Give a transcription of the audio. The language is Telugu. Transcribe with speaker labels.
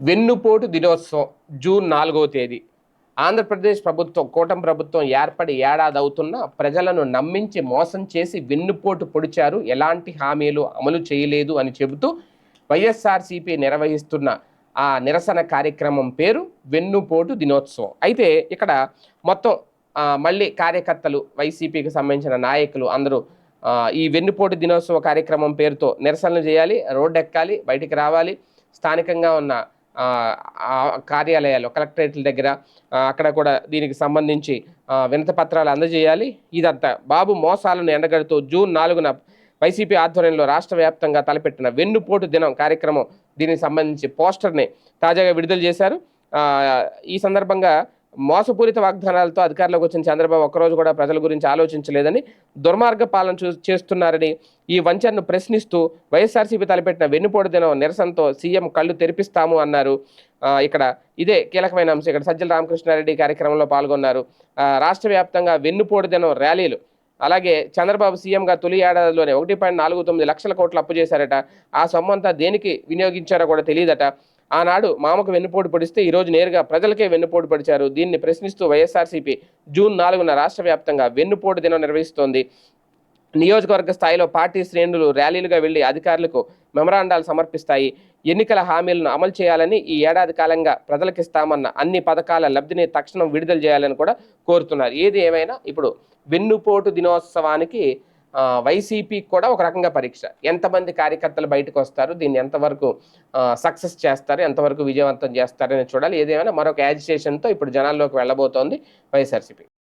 Speaker 1: వెన్నుపోటు దినోత్సవం జూన్ నాలుగవ తేదీ. ఆంధ్రప్రదేశ్ ప్రభుత్వం కూటమి ప్రభుత్వం ఏర్పడి ఏడాది అవుతున్నా ప్రజలను నమ్మించి మోసం చేసి వెన్నుపోటు పొడిచారు. ఎలాంటి హామీలు అమలు చేయలేదు అని చెబుతూ వైఎస్ఆర్సీపీ నిర్వహిస్తున్న ఆ నిరసన కార్యక్రమం పేరు వెన్నుపోటు దినోత్సవం. అయితే ఇక్కడ మొత్తం మళ్ళీ కార్యకర్తలు వైసీపీకి సంబంధించిన నాయకులు అందరూ ఈ వెన్నుపోటు దినోత్సవ కార్యక్రమం పేరుతో నిరసనలు చేయాలి రోడ్డు ఎక్కాలి బయటికి రావాలి. స్థానికంగా ఉన్న కార్యాలయాలు కలెక్టరేట్ల దగ్గర అక్కడ కూడా దీనికి సంబంధించి వినత వినతి పత్రాలు అందజేయాలి. ఇదంతా బాబు మోసాలను ఎండగడుతూ జూన్ నాలుగున వైసీపీ ఆధ్వర్యంలో రాష్ట్ర వ్యాప్తంగా తలపెట్టిన వెన్నుపోటు దినం కార్యక్రమం దీనికి సంబంధించి పోస్టర్ని తాజాగా విడుదల చేశారు. ఈ సందర్భంగా మోసపూరిత వాగ్దానాలతో అధికారంలోకి వచ్చిన చంద్రబాబు ఒక్కరోజు కూడా ప్రజల గురించి ఆలోచించలేదని దుర్మార్గ పాలన చూ చేస్తున్నారని ఈ వంచనను ప్రశ్నిస్తూ వైఎస్ఆర్సీపీ తలపెట్టిన వెన్నుపోటు దినం నిరసనతో సీఎం కళ్ళు తెరిపిస్తాము అన్నారు. ఇక్కడ ఇదే కీలకమైన అంశం. ఇక్కడ సజ్జల రామకృష్ణారెడ్డి కార్యక్రమంలో పాల్గొన్నారు. రాష్ట్ర వ్యాప్తంగా వెన్నుపోటు దినం ర్యాలీలు. అలాగే చంద్రబాబు సీఎంగా తొలి ఏడాదిలోనే ఒకటి పాయింట్ నాలుగు తొమ్మిది లక్షల కోట్లు అప్పు చేశారట. ఆ సొమ్ము అంతా దేనికి వినియోగించారో కూడా తెలియదట. ఆనాడు మామకు వెన్నుపోటు పొడిస్తే ఈరోజు నేరుగా ప్రజలకే వెన్నుపోటు పొడిచారు. దీన్ని ప్రశ్నిస్తూ వైఎస్ఆర్సీపీ జూన్ నాలుగున రాష్ట్ర వ్యాప్తంగా వెన్నుపోటు దినం నిర్వహిస్తోంది. నియోజకవర్గ స్థాయిలో పార్టీ శ్రేణులు ర్యాలీలుగా వెళ్ళి అధికారులకు మెమరాండాలు సమర్పిస్తాయి. ఎన్నికల హామీలను అమలు చేయాలని ఈ ఏడాది కాలంగా ప్రజలకిస్తామన్న అన్ని పథకాల లబ్ధిని తక్షణం విడుదల చేయాలని కూడా కోరుతున్నారు. ఏది ఏమైనా ఇప్పుడు వెన్నుపోటు దినోత్సవానికి వైసీపీకి వైసీపీ కూడా ఒక రకంగా పరీక్ష. ఎంతమంది కార్యకర్తలు బయటకు వస్తారు దీన్ని ఎంతవరకు సక్సెస్ చేస్తారు ఎంతవరకు విజయవంతం చేస్తారని చూడాలి. ఏదేమైనా మరొక యాజిటేషన్తో ఇప్పుడు జనాల్లోకి వెళ్ళబోతోంది వైఎస్ఆర్సీపీ.